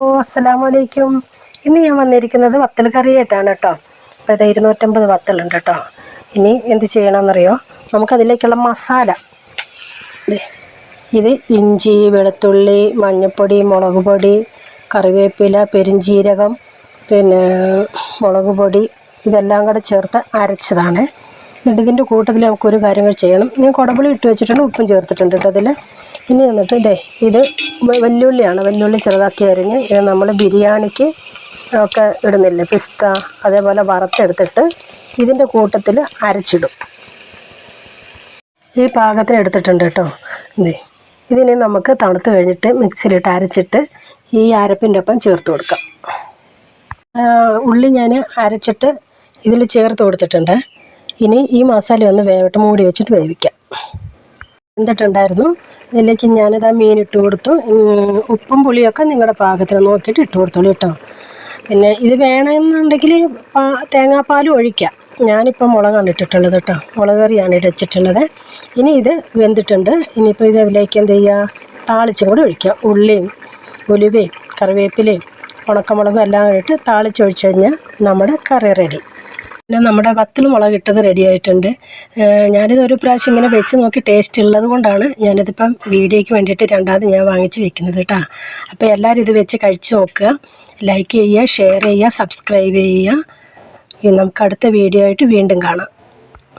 ഓ അസ്സലാമു അലൈക്കും ഇന്ന് ഞാൻ വന്നിരിക്കുന്നത് വത്തൽ കറിയായിട്ടാണ് കേട്ടോ. അപ്പോൾ ഇത് ഇരുന്നൂറ്റമ്പത് വത്തലുണ്ട് കേട്ടോ. ഇനി എന്ത് ചെയ്യണമെന്നറിയോ? നമുക്കതിലേക്കുള്ള മസാല. ഇത് ഇഞ്ചി വെളുത്തുള്ളി മഞ്ഞൾപ്പൊടി മുളക് പൊടി കറിവേപ്പില പെരിഞ്ചീരകം പിന്നെ മുളക് പൊടി ഇതെല്ലാം കൂടെ ചേർത്ത് അരച്ചതാണ്. എന്നിട്ട് ഇതിന്റെ കൂട്ടത്തിൽ നമുക്കൊരു കാര്യങ്ങൾ ചെയ്യണം. ഞാൻ കുടമ്പുളി ഇട്ട് വെച്ചിട്ടുണ്ട് ഉപ്പും ചേർത്തിട്ടുണ്ട് കേട്ടോ അതിൽ ഇനി എന്നിട്ട് ഇതേ ഇത് വെല്ലുള്ളിയാണ്. വെല്ലുള്ളി ചെറുതാക്കി അരിഞ്ഞ് ഇത് നമ്മൾ ബിരിയാണിക്ക് ഒക്കെ ഇടുന്നില്ലേ പിസ്ത അതേപോലെ വറുത്തെടുത്തിട്ട് ഇതിന്റെ കൂട്ടത്തിൽ അരച്ചിടും. ഈ പാകത്തിന് എടുത്തിട്ടുണ്ട് കേട്ടോ. ഇതേ ഇതിനെ നമുക്ക് തണുത്ത് കഴിഞ്ഞിട്ട് മിക്സിയിലിട്ട് അരച്ചിട്ട് ഈ അരപ്പിന്റെ ഒപ്പം ചേർത്ത് കൊടുക്കാം. ഉള്ളി ഞാൻ അരച്ചിട്ട് ഇതിൽ ചേർത്ത് കൊടുത്തിട്ടുണ്ട്. ഇനി ഈ മസാല ഒന്ന് വേവട്ട് മൂടി വെച്ചിട്ട് വേവിക്കാം. എന്തിട്ടുണ്ടായിരുന്നു ഇതിലേക്ക് ഞാനിതാ മീൻ ഇട്ട് കൊടുത്തു. ഉപ്പും പുളിയൊക്കെ നിങ്ങളുടെ പാകത്തിന് നോക്കിയിട്ട് ഇട്ട് കൊടുത്തോളൂ കേട്ടോ. പിന്നെ ഇത് വേണമെന്നുണ്ടെങ്കിൽ പാ തേങ്ങാപ്പാലും ഒഴിക്കാം. ഞാനിപ്പോൾ മുളകാണ് ഇട്ടിട്ടുള്ളത് കേട്ടോ. മുളക് കറിയാണ് ഇടച്ചിട്ടുള്ളത് ഇനി ഇത് വെന്തിട്ടുണ്ട്. ഇനിയിപ്പോൾ ഇത് അതിലേക്ക് എന്ത് ചെയ്യുക താളിച്ചും കൂടി ഒഴിക്കാം. ഉള്ളിയും ഉലുവയും കറിവേപ്പിലയും ഉണക്കമുളകും എല്ലാം ഇട്ട് താളിച്ചൊഴിച്ച് കഴിഞ്ഞാൽ നമ്മുടെ കറി റെഡി. പിന്നെ നമ്മുടെ വത്തൽ മുളക് ഇട്ടത് റെഡി ആയിട്ടുണ്ട് ഞാനിത് ഒരു പ്രാവശ്യം ഇങ്ങനെ വെച്ച് നോക്കി ടേസ്റ്റ് ഉള്ളത് കൊണ്ടാണ് ഞാനിതിപ്പം വീഡിയോയ്ക്ക് വേണ്ടിയിട്ട് രണ്ടാമത് ഞാൻ വാങ്ങിച്ച് വെക്കുന്നത് കേട്ടോ അപ്പോൾ എല്ലാവരും ഇത് വെച്ച് കഴിച്ച് നോക്കുക. ലൈക്ക് ചെയ്യുക ഷെയർ ചെയ്യുക സബ്സ്ക്രൈബ് ചെയ്യുക. നമുക്ക് അടുത്ത വീഡിയോ ആയിട്ട് വീണ്ടും കാണാം.